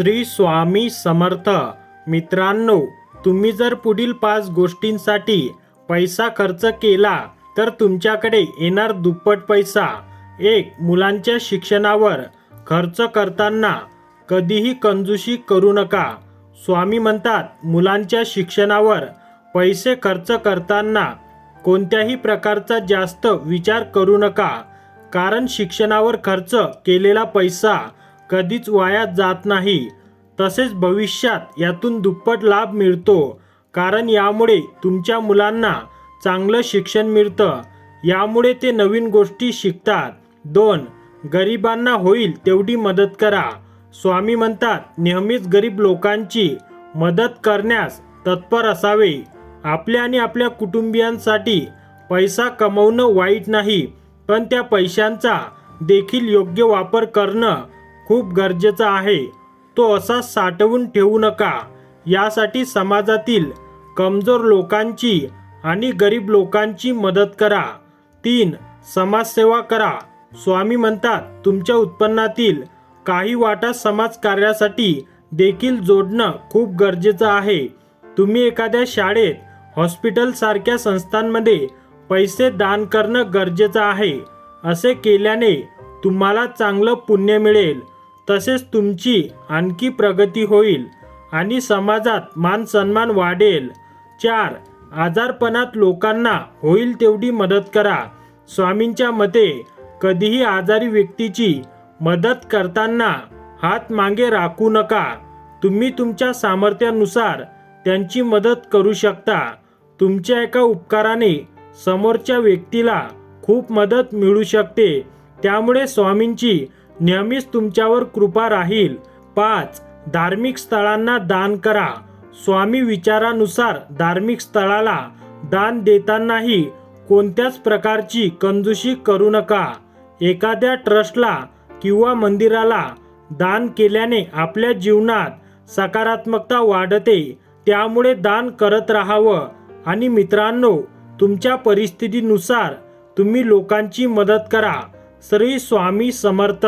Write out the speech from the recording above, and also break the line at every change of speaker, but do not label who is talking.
श्री स्वामी समर्थ. मित्रांनो तुम्ही जर पुढील पाच गोष्टींसाठी पैसा खर्च केला तर तुमच्याकडे येणार दुप्पट पैसा. एक मुलांच्या शिक्षणावर खर्च करताना कधीही कंजूशी करू नका. स्वामी म्हणतात मुलांच्या शिक्षणावर पैसे खर्च करताना कोणत्याही प्रकारचा जास्त विचार करू नका. कारण शिक्षणावर खर्च केलेला पैसा कधीच वाया जात नाही. तसेच भविष्यात यातून दुप्पट लाभ मिळतो. कारण यामुळे तुमच्या मुलांना चांगलं शिक्षण मिळतं. यामुळे ते नवीन गोष्टी शिकतात. दोन गरिबांना होईल तेवढी मदत करा. स्वामी म्हणतात नेहमीच गरीब लोकांची मदत करण्यास तत्पर असावे. आपल्या आणि आपल्या कुटुंबियांसाठी पैसा कमवणं वाईट नाही पण त्या पैशांचा देखील योग्य वापर करणं खूप गरजेचं आहे. तो असा साठवून ठेवू नका. यासाठी समाजातील कमजोर लोकांची आणि गरीब लोकांची मदत करा. तीन समाजसेवा करा. स्वामी म्हणतात तुमच्या उत्पन्नातील काही वाटा समाज कार्यासाठी देखील जोडणं खूप गरजेचं आहे. तुम्ही एखाद्या शाळेत हॉस्पिटलसारख्या संस्थांमध्ये पैसे दान करणं गरजेचं आहे. असे केल्याने तुम्हाला चांगलं पुण्य मिळेल. तसेच तुमची आणखी प्रगती होईल आणि समाजात मान सन्मान वाढेल. चार आजारपणात लोकांना होईल तेवढी मदत करा. स्वामींच्या मते कधीही आजारी व्यक्तीची मदत करताना हात मागे राखू नका. तुम्ही तुमच्या सामर्थ्यानुसार त्यांची मदत करू शकता. तुमच्या एका उपकाराने समोरच्या व्यक्तीला खूप मदत मिळू शकते. त्यामुळे स्वामींची नेहमीच तुमच्यावर कृपा राहील. पाच धार्मिक स्थळांना दान करा. स्वामी विचारानुसार धार्मिक स्थळाला दान देतानाही कोणत्याच प्रकारची कंजूशी करू नका. एखाद्या ट्रस्टला किंवा मंदिराला दान केल्याने आपल्या जीवनात सकारात्मकता वाढते. त्यामुळे दान करत राहावं. आणि मित्रांनो तुमच्या परिस्थितीनुसार तुम्ही लोकांची मदत करा. श्री स्वामी समर्थ.